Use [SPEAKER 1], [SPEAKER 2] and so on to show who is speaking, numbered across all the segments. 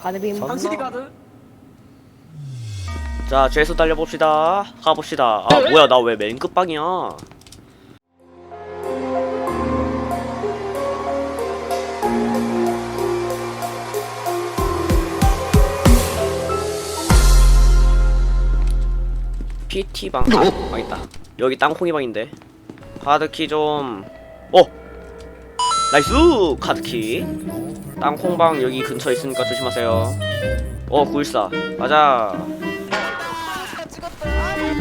[SPEAKER 1] 가드빔
[SPEAKER 2] 당신이 가드.
[SPEAKER 3] 자 죄수 달려봅시다. 가봅시다. 아 뭐야 나 왜 맨 끝방이야? PT방. 아, 방 있다. 여기 땅콩이 방인데. 카드키 좀. 어! 나이스! 카드키 땅콩방 여기 근처에 있으니까 조심하세요 어 914 맞아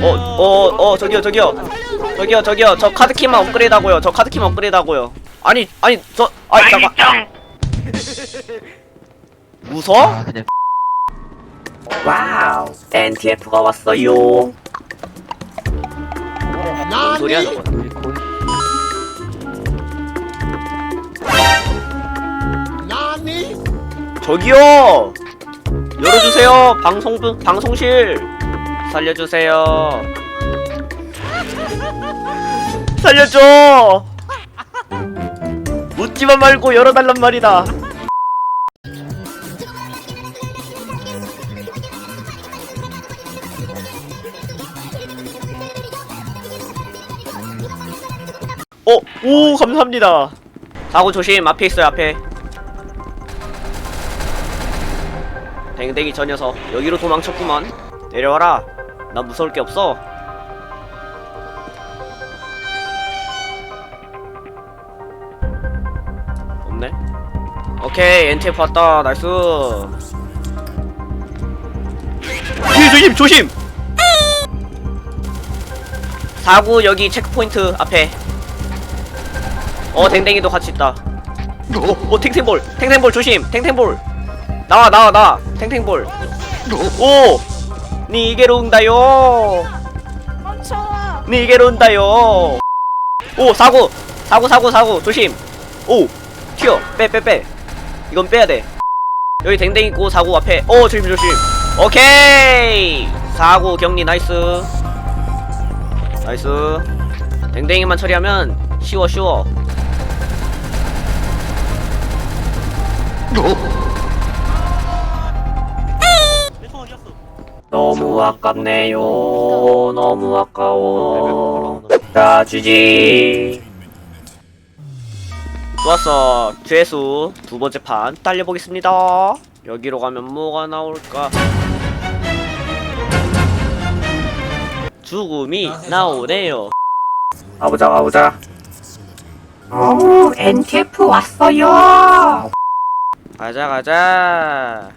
[SPEAKER 3] 어, 어, 어, 저기요, 저기요. 저기요, 저기요. 저 카드키만 업그레이드 하고요. 저 카드키만 업그레이드 하고요. 아니, 아니, 저, 아니, 잠깐. 웃어?
[SPEAKER 4] 아
[SPEAKER 3] 와우. NTF가 왔어요. 뭔 소리야, 저거. 저기요! 열어주세요. 방송, 방송실. 살려주세요. 살려줘! 웃지만 말고 열어달란 말이다. 어, 오, 감사합니다. 사고 조심, 앞에 있어요, 앞에. 댕댕이 저 녀석, 여기로 도망쳤구만. 내려와라. 나 무서울 게 없어. 없네. 오케이, NTF 왔다. 나이스. 뒤에 조심, 조심! 사구 여기 체크포인트 앞에. 어, 댕댕이도 같이 있다. 어, 어, 탱탱볼, 탱탱볼 조심, 탱탱볼. 나와, 나와, 나와, 탱탱볼. 오, 니게로 온다요. 니게로 온다요. 오, 사고, 사고, 사고, 사고, 조심. 오, 튀어, 빼, 빼, 빼. 이건 빼야 돼. 여기 댕댕이 있고 사고 앞에. 오, 조심, 조심. 오케이. 사고 격리 나이스. 나이스. 댕댕이만 처리하면 쉬워, 쉬워. 너무 아깝네요. 너무 아까워. 자, GG. 좋았어. 죄수 두 번째 판 달려보겠습니다. 여기로 가면 뭐가 나올까? 죽음이 나오네요. 가보자, 가보자. 오, NTF 왔어요. 가자, 가자.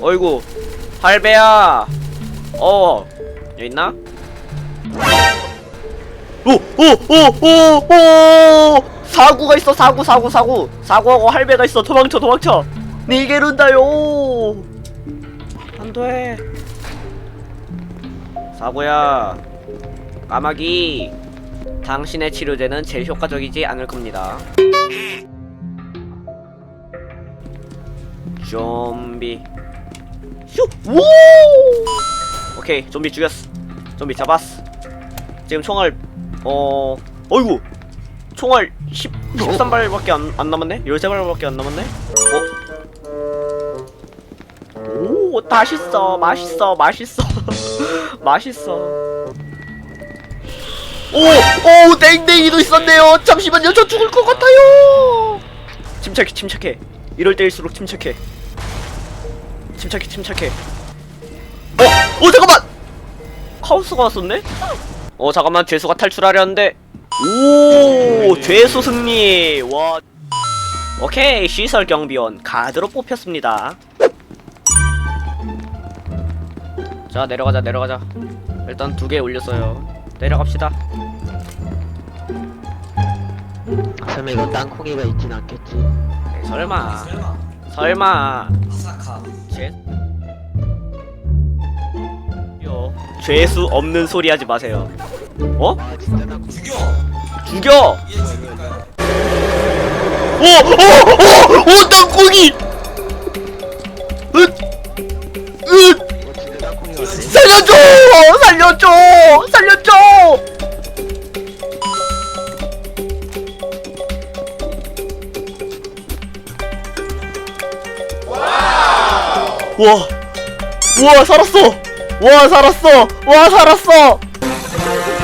[SPEAKER 3] 어이구 할배야. 어 여기 있나? 오오오오오. 사구가 있어 사구 사구 사구 사구하고 할배가 있어. 도망쳐 도망쳐. 니게 룬다요. 안돼. 사구야. 까마귀. 당신의 치료제는 제일 효과적이지 않을 겁니다. 좀비 슈! 우! 오케이 좀비 죽였어 좀비 잡았어 지금 총알 어... 어이구 총알 10, 13발밖에 안, 안 남았네? 13발밖에 안 남았네? 어? 오 맛있어 맛있어 맛있어 맛있어 오! 오! 땡땡이도 있었네요 잠시만요 저 죽을 것 같아요 침착해 침착해 이럴 때일수록 침착해 침착해 침착해. 어? 어 잠깐만! 카오스가 왔었네? 어 잠깐만 죄수가 탈출하려는데. 오 죄수 승리. 와. 오케이 시설 경비원 가드로 뽑혔습니다. 자 내려가자 내려가자. 일단 두 개 올렸어요. 내려갑시다.
[SPEAKER 4] 설마 이거 땅콩이가 있진 않겠지?
[SPEAKER 3] 에이, 설마
[SPEAKER 2] 설마. 아사카.
[SPEAKER 3] 죄 요. 죄수 없는 소리 하지 마세요 어?
[SPEAKER 4] 아
[SPEAKER 2] 죽여.
[SPEAKER 3] 죽여
[SPEAKER 2] 얘 죽일까요?
[SPEAKER 3] 오 오 오 오 땅콩이 으, 으, 살려줘 살려줘 살려줘 와, 와 살았어, 와 살았어, 와 살았어,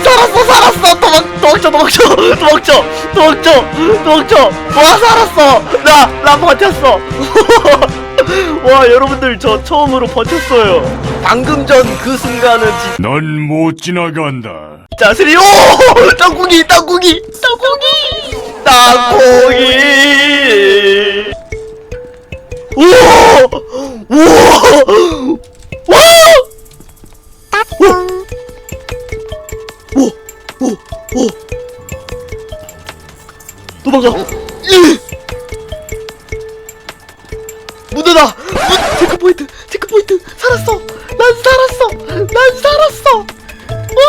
[SPEAKER 3] 살았어 살았어 도망 도망쳐 도망쳐 도망쳐 도망쳐 도망쳐 와 살았어 나나 버텼어 와 여러분들 저 처음으로 버텼어요 방금 전 그 순간은
[SPEAKER 2] 진넌못 지나간다.
[SPEAKER 3] 자, 스리, 오! 땅콩이, 땅콩이, 땅콩이! 땅콩이! 우와! 우와! 와! 오! 오! 오! 오! 도망가! 이! 문제다! 문, 체크포인트! 체크포인트! 살았어! 난 살았어! 난 살았어! 와!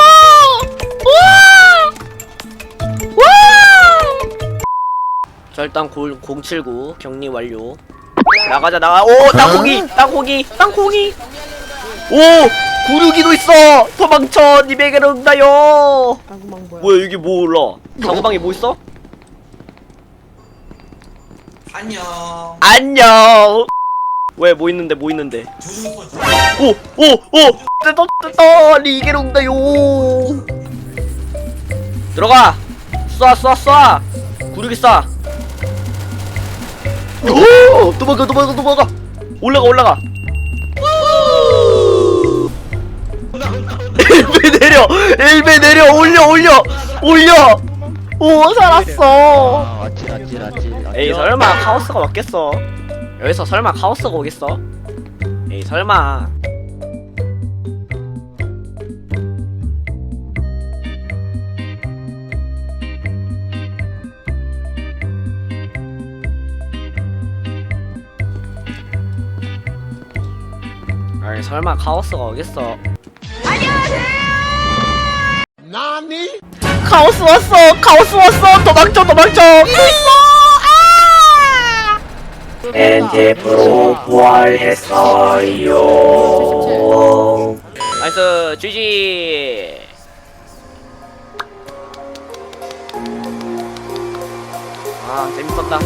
[SPEAKER 3] 와! 와! 자 일단 079 격리 완료 나가자 나가. 오 땅콩이 땅콩이 땅콩이. 오 구르기도 있어. 도망쳐 니에게로 온다요?
[SPEAKER 1] 방구망 뭐야?
[SPEAKER 3] 뭐야 여기 뭐 올라? 당구방에 뭐 있어?
[SPEAKER 5] 안녕.
[SPEAKER 3] 안녕. 왜 뭐 있는데 뭐 있는데? 오오오 뜨떠 뜨떠 리게로 온다요? 들어가. 쏴 쏴 쏴. 구르기 쏴. 오! 도망가 도망가 도망가. 올라가 올라가. 1배 내려 1배 내려 올려 올려 올려. 오 살았어.
[SPEAKER 4] 아찔 아찔 아찔
[SPEAKER 3] 에이 설마 카오스가 왔겠어? 여기서 설마 카오스가 오겠어? 에이 설마 아니 설마 카오스가 오겠어? 안녕하세요! 카오스 왔어! 카오스 왔어! 도망쳐 도망쳐! 엔테프로 부활했어요. 나이스 GG 아 재밌었다